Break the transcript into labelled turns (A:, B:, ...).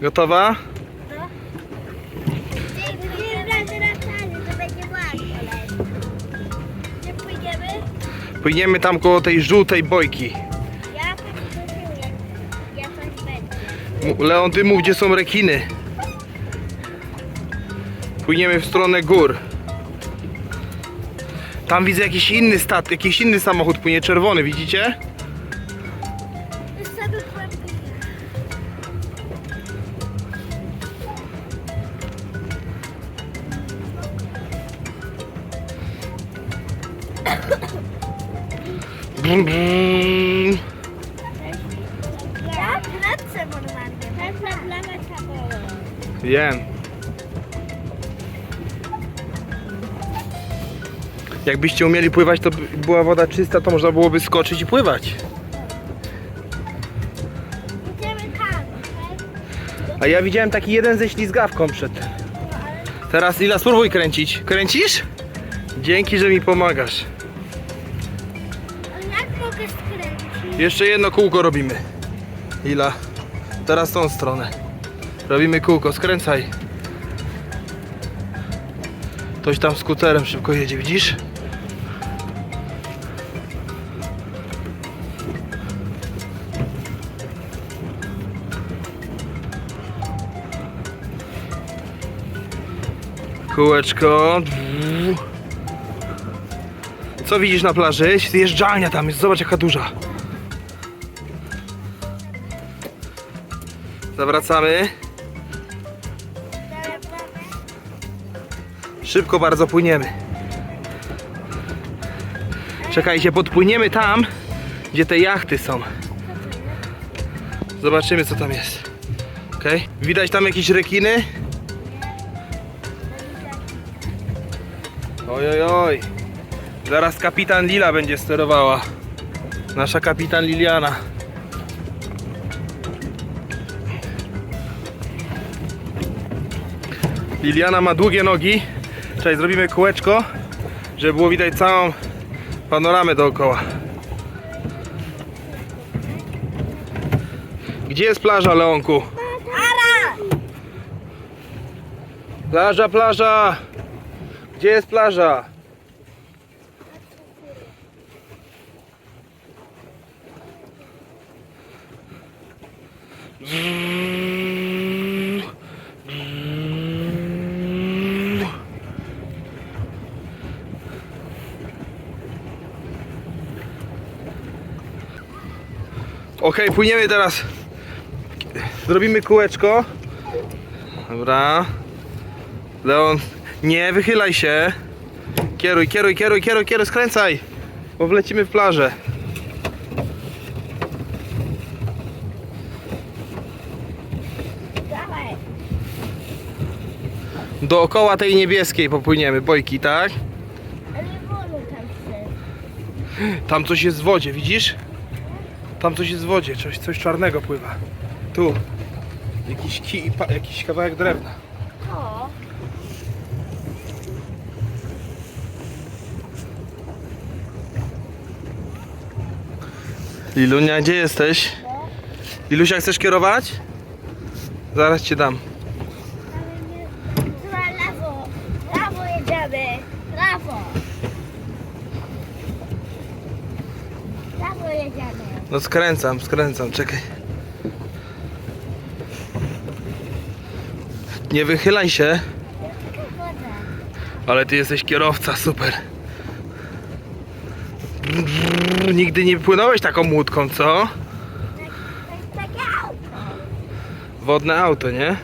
A: Gotowa?
B: No.
A: Płyniemy tam koło tej żółtej bojki. Leon, ty mów, gdzie są rekiny. Płyniemy w stronę gór. Tam widzę jakiś inny stat, jakiś inny samochód płynie czerwony, widzicie? Brum, brum.
B: Ja lecę normalnie. Plama trzeba
A: Wiem. Jakbyście umieli pływać, to by była woda czysta, to można byłoby skoczyć i pływać. A ja widziałem taki jeden ze ślizgawką przed. Teraz Lila, spróbuj kręcić. Kręcisz? Dzięki, że mi pomagasz. Jeszcze jedno kółko robimy. Lila, teraz tą stronę. Robimy kółko, skręcaj. Ktoś tam skuterem szybko jedzie, widzisz? Kółeczko. Co widzisz na plaży? Zjeżdżalnia tam jest, zobacz jaka duża. Zawracamy. Szybko bardzo płyniemy. Czekajcie, podpłyniemy tam, gdzie te jachty są. Zobaczymy co tam jest. Okej. Widać tam jakieś rekiny? Oj, oj, oj. Zaraz kapitan Lila będzie sterowała. Nasza kapitan Liliana. Liliana ma długie nogi. Czekaj, zrobimy kółeczko, żeby było widać całą panoramę dookoła. Gdzie jest plaża, Leonku? Plaża, plaża! Gdzie jest plaża? Okej, płyniemy teraz. Zrobimy kółeczko. Dobra. Leon, nie wychylaj się. Kieruj, kieruj, kieruj, kieruj, kieruj, skręcaj. Bo wlecimy w plażę. Dookoła tej niebieskiej popłyniemy, bojki, tak?
B: Ale wolno tam się.
A: Tam coś jest w wodzie, widzisz? Tam coś jest w wodzie, coś, coś czarnego pływa. Tu. Jakiś kij, pa, jakiś kawałek drewna.
B: O.
A: Lilunia, gdzie jesteś? Lilusia, chcesz kierować? Zaraz cię dam.
B: Ale nie. Chyba lewo. Prawo jedziemy. Prawo. Prawo jedziemy.
A: No skręcam, skręcam, czekaj. Nie wychylaj się, ale ty jesteś kierowca, super. Nigdy nie płynąłeś taką łódką, co?
B: Tak, takie auto.
A: Wodne auto, nie?